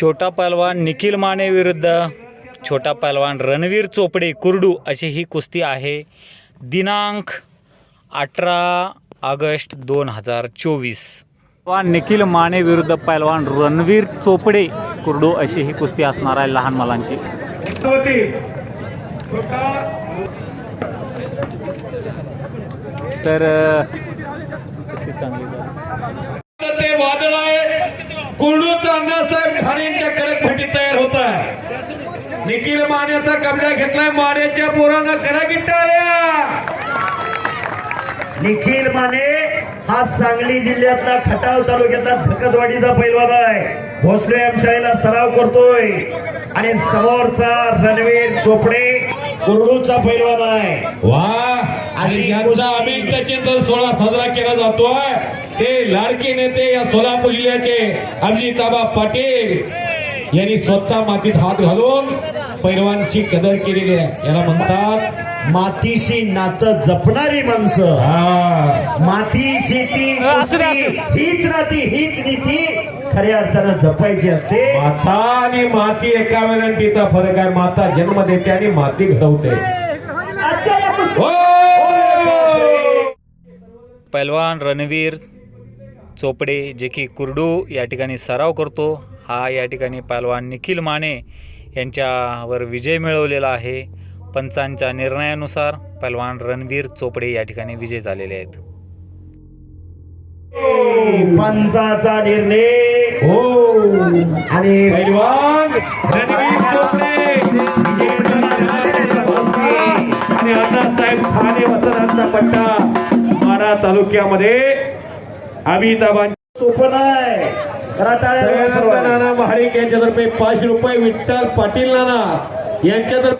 छोटा पहलवान निखिल माने विरुद्ध छोटा पहलवान रणवीर चोपडे कुर्डू अशी ही कुस्ती आहे. दिनांक अठरा ऑगस्ट दोन हजार चोवीस. निखिल माने विरुद्ध पहलवान रणवीर चोपडे कुर्डू अशी ही कुस्ती असणार आहे लहान मुलांची. तर चांगली झाली. ते वादळ आहे कुर्डूचा अण्णासाहेब ठाणेंच्या कडक फटी तयार होत आहे निखिल मान्याचा कब्जा घेतलाय मान्याच्या पोरांना करा गिट्टाळ्या. निखिल माने हा सांगली जिल्ह्यातला खटाव तालुक्यातला धकतवाडीचा पैलवान आहे. भोसले आमशाळेला सराव करतोय. आणि समोरचा रणवीर चोपडे कुरडूचा पैलवान आहे. वा अशी. अमित चिंतन सोहळा साजरा केला जातोय ते लाडके नेते या सोलापूर जिल्ह्याचे अभिजिताबा पाटील. यांनी स्वतः मातीत हात घालून पैलवानची कदर केलेली आहे. याला म्हणतात मातीशी नातं जपणारी माणसं. हा. माती शेती हीच नाती हीच नीती खऱ्या अर्थानं जपायची असते. माता आणि माती एका विनंतीचा फरक आहे. माता जन्म देते आणि माती घडवते. हो! पैलवान रणवीर चोपडे जे की कुर्डू या ठिकाणी सराव करतो. हा या ठिकाणी पैलवान निखिल माने यांच्यावर विजय मिळवलेला आहे. पंचांच्या निर्णयानुसार पैलवान रणवीर चोपडे या ठिकाणी विजय झालेले आहेत. पंचाचा निर्णय. हो. आणि पैलवान रणवीर चोपडे. आणि अण्णासाहेब ठाणे वसनांचा पट्टा मारा तालुक्यामध्ये अमिताबांच्या सोपं नाही रटाळ्या सर्व नाना महाडिक यांच्यातर्फे पाचशे रुपये विठ्ठल पाटील नाना यांच्यातर्फे